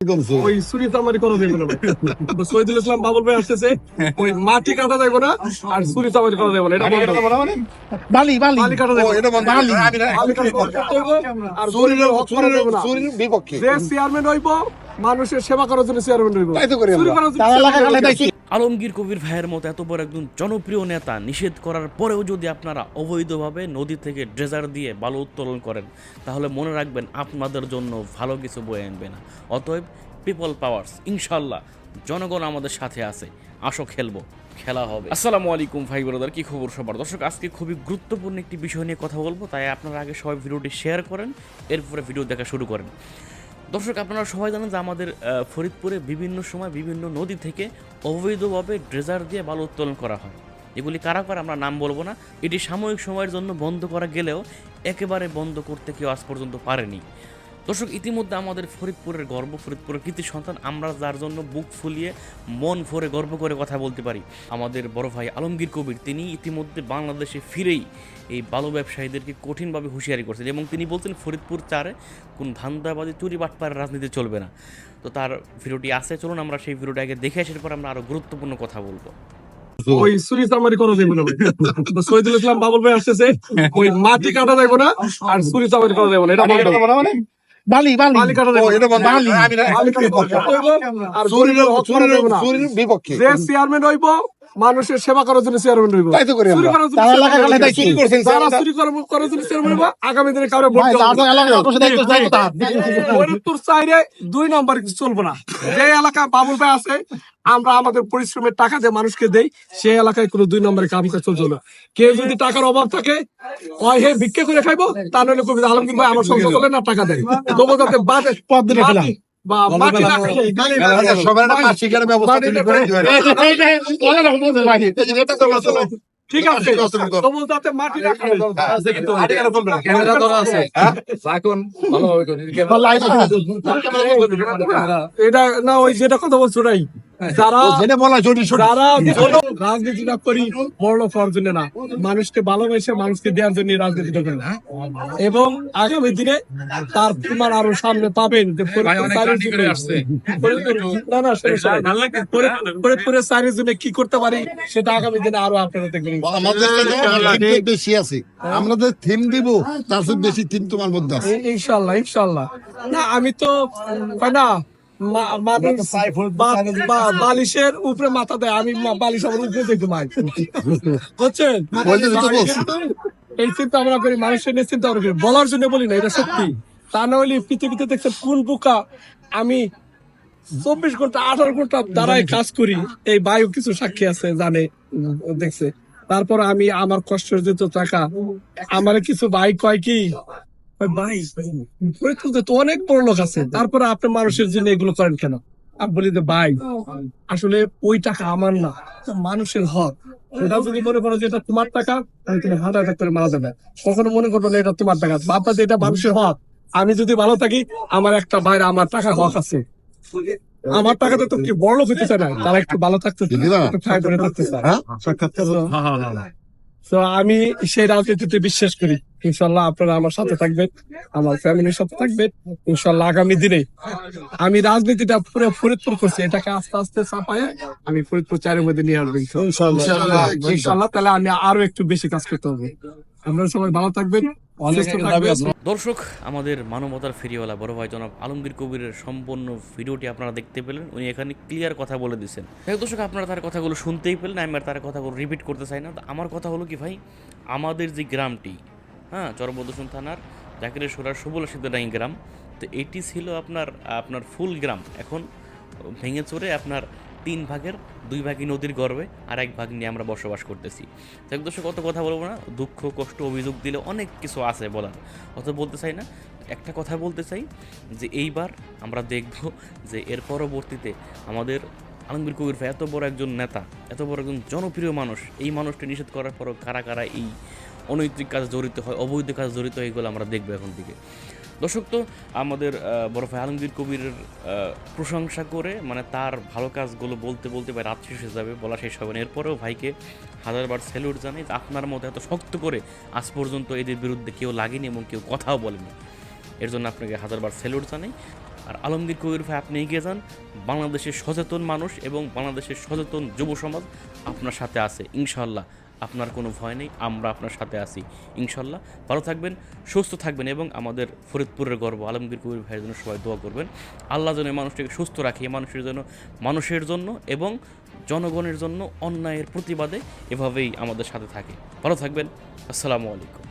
করছ ওই চুরি চামারি করা যাবে না তো ইসলাম বাবুল ভাই আসতেছে ওই মাটি কাটা যাবে না আর চুরি চামারি করা যাবে না এটা বন্ধ। বালি বালি। বালি কাটা যাবে এটা বন্ধ। বালি। বালি কাটা বন্ধ করতে হবে, আর চুরির হক করা যাবে না। চুরির বিপক্ষে। যে চেয়ারম্যান হইব মানুষের সেবা করার জন্য চেয়ারম্যান হইব। তাই তো করি আমরা। তারা এলাকা chairman খালে হইবো। দায়িত্ব আলমগীর কবির ভাইয়ের মতো এত বড় একজন জনপ্রিয় নেতা নিষেধ করার পরেও যদি আপনারা অবৈধভাবে নদী থেকে ড্রেজার দিয়ে বালু উত্তোলন করেন, তাহলে মনে রাখবেন আপনাদের জন্য ভালো কিছু বয়ে আনবে না। অতএব পিপল পাওয়ার্স ইনশাল্লাহ জনগণ আমাদের সাথে আছে, আসো খেলব, খেলা হবে। আসসালামু আলাইকুম ভাই ব্রাদার, কি খবর সবার? দর্শক, আজকে খুবই গুরুত্বপূর্ণ একটি বিষয় নিয়ে কথা বলব, তাই আপনারা আগে সবাই ভিডিওটি শেয়ার করেন, এরপরে ভিডিও দেখা শুরু করেন। দর্শক, আপনারা সবাই জানেন যে আমাদের ফরিদপুরে বিভিন্ন সময় বিভিন্ন নদী থেকে অবৈধভাবে ড্রেজার দিয়ে বালু উত্তোলন করা হয়। এগুলি কারা করে আমরা নাম বলব না। এটি সাময়িক সময়ের জন্য বন্ধ করা গেলেও একেবারে বন্ধ করতে কেউ আজ পর্যন্ত পারেনি। দর্শক ইতিমধ্যে আমাদের ফরিদপুরের গর্ব ফরিদপুরের কৃতি সন্তান আমরা যার জন্য বুক ফুলিয়ে মন ভরে গর্ব করে কথা বলতে পারি। আমাদের বড় ভাই আলমগীর কবির তিনি ইতিমধ্যে বাংলাদেশে ফিরেই এই বালু ব্যবসায়ীদেরকে কঠিনভাবে হুঁশিয়ারি করছেন এবং তিনি বলছেন ফরিদপুর চারে কোন ধান্দাবাজি চুরি বাটপার রাজনীতি চলবে না। তো তার ভিডিওটি আছে চলুন আমরা সেই ভিডিওটি আগে দেখে আসার পর আমরা আরও গুরুত্বপূর্ণ কথা বলব। ওই চুরি চামারি করা যাবে না শহীদুল ইসলাম বাবুল ভাই আসতেছে ওই মাটি কাটা যাবে না আর চুরি চামারি করা যাবে না এটা বালি বালি। বিপক্ষে। যে চেয়ারম্যান হইব। মানুষের সেবা করার জন্য চেয়ারম্যান হইব তাই তো করি আমরা। করার এলাকা chairman খালে চুরি করছেন, যারা চুরি করার- করার জন্য চেয়ারম্যান হইব আগামী দিনে ভোট তার। এলাকা। ফরিদপুর দুই নম্বর কিছু চলবো না। যে এলাকা বাবুল ভাই আছে আমরা আমাদের পরিশ্রমের টাকা দিয়ে মানুষকে দেই সেই এলাকায় কোনো দুই নম্বরের কাম কাজ চলছে না। কেউ যদি টাকার অভাব থাকে হয় হে ভিক্ষে করে খাইবো তা নইলে কবি আলমগীর ভাই আমার সঙ্গে চলে না টাকা দেয়। তবু যাতে বাদে পথ দিলে এটা। ঠিক আছে। মাটি না এটা না ওই যেটা কথা বলছো ওটাই। যারা যেটা বলা সঠিক সঠিক। যারা রাজনীতিটা করি বড় লোক জন্য না। মানুষকে ভালোবেসে মানুষকে দেওয়ার জন্য রাজনীতিটা করি এবং আগামী দিনে তার প্রমাণ আরও সামনে পাবেন যে ফরিদপুর ফরিদপুর- না না শোনো, শোনো। ফরিদপুর- ফরিদপুরের চারির জন্য কি করতে পারি সেটা আগামী দিনে আরও আপনারা দেখবেন। আমাদের বেশি আছে। আমরা যে থিম দিব তার বেশি থিম তোমার মধ্যে আছে। ইনশাল্লাহ ইনশাল্লাহ। না আমি তো হয় না বালিশের উপরে মাথা দেয় আমি বালিশ আমার উপরে দেখি মাই। বুঝছেন। এই চিন্তা আমরা করি মানুষের নিয়ে চিন্তা করি। বলার জন্য বলি না এটা সত্যি। তা না হলে পৃথিবীতে দেখছেন কোন বোকা আমি চব্বিশ ঘণ্টা আঠারো ঘণ্টা দাঁড়ায় কাজ করি। এই বায়ু কিছু সাক্ষী আছে জানে দেখছে। তারপর আমি আমার কষ্টের যেত টাকা আমার কিছু ভাই কয় কি? ভাই ফরিদপুরে তো অনেক বড় লোক আছে। তারপরে আপনি মানুষের জন্য এগুলো করেন কেন? আমি বলি যে ভাই আসলে ওই টাকা আমার না মানুষের হক। এটা যদি মনে করো যে এটা তোমার টাকা তাহলে তুমি হার্ট অ্যাটাক করে মারা যাবে। কখনো মনে করব না এটা তোমার টাকা। বাবা যে এটা মানুষের হক। আমি যদি ভালো থাকি আমার একটা ভাইরা আমার টাকা হক আছে। আমার টাকাতে তো কি বড় লোক হতে চায় না? তারা একটু ভালো থাকতে চায়, হ্যাঁ? তো আমি সেই রাজনীতিতে বিশ্বাস করি। ইনশাল্লাহ আপনারা আমার সাথে থাকবেন আমার ফ্যামিলির সাথে থাকবেন ইনশাল্লাহ আগামী দিনে আমি রাজনীতিটা পুরো ফরিদপুর করছি এটাকে আস্তে আস্তে চাপায় আমি ফরিদপুর চারের মধ্যে নিয়ে আসব ইনশাল্লাহ। ইনশাল্লাহ। তাহলে আমি আরও একটু বেশি কাজ করতে হবে। আপনারা সবাই ভালো থাকবেন দর্শক আমাদের মানবতার ফেরিওয়ালা বড় ভাই জনাব আলমগীর কবিরের সম্পূর্ণ ভিডিওটি আপনারা দেখতে পেলেন। উনি এখানে ক্লিয়ার কথা বলে দিচ্ছেন দর্শক আপনারা তার কথাগুলো শুনতেই পেলেন আমি আর তার কথাগুলো রিপিট করতে চাই না। তো আমার কথা হলো কি ভাই আমাদের যে গ্রামটি হ্যাঁ চরবদূষণ থানার জাকিরের সোরার সুবল সিদ্ধডাঙ্গি গ্রাম। তো এটি ছিল আপনার আপনার ফুল গ্রাম। এখন ভেঙে চড়ে আপনার তিন ভাগের, দুই ভাগই নদীর গর্ভে, আর এক ভাগ নিয়ে আমরা বসবাস করতেছি। এক দর্শক কত কথা বলব না। দুঃখ, কষ্ট, অভিযোগ দিলে অনেক কিছু আছে বলার। অত বলতে চাই না। একটা কথা বলতে চাই যে এইবার আমরা দেখব যে এর পরবর্তীতে আমাদের আলমগীর কবির ভাই এত বড় একজন নেতা, এত বড় একজন জনপ্রিয় মানুষ, এই মানুষটি নিষেধ করার পরও কারা কারা এই অনৈতিক কাজে জড়িত হয়, অবৈধ কাজে জড়িত এগুলো আমরা দেখব এখন থেকে। দর্শক তো, আমাদের ভাই আলমগীর কবিরের প্রশংসা করে মানে তার ভালো কাজগুলো বলতে বলতে ভাই রাত শেষ হয়ে যাবে, বলা শেষ হবে না। এরপরেও ভাইকে হাজারবার স্যালুট জানাই, যে আপনার মতো এত শক্ত করে আজ পর্যন্ত এদের বিরুদ্ধে কেউ লাগেনি এবং কেউ কথাও বলেনি। এর জন্য আপনাকে হাজারবার স্যালুট জানাই। আর আলমগীর কবির ভাই, আপনি এগিয়ে যান। বাংলাদেশের সচেতন মানুষ এবং বাংলাদেশের সচেতন যুব সমাজ আপনার সাথে আছে ইনশাল্লাহ আপনার কোনো ভয় নেই, আমরা আপনার সাথে আছি। ইনশাল্লাহ, ভালো থাকবেন, সুস্থ থাকবেন এবং আমাদের ফরিদপুরের গর্ব, আলমগীর কবির ভাইয়ের জন্য সবাই দোয়া করবেন। আল্লাহ যেন মানুষটাকে সুস্থ রাখে মানুষের জন্য মানুষের জন্য এবং জনগণের জন্য অন্যায়ের প্রতিবাদে এভাবেই আমাদের সাথে থাকে। ভালো থাকবেন, আসসালামু আলাইকুম।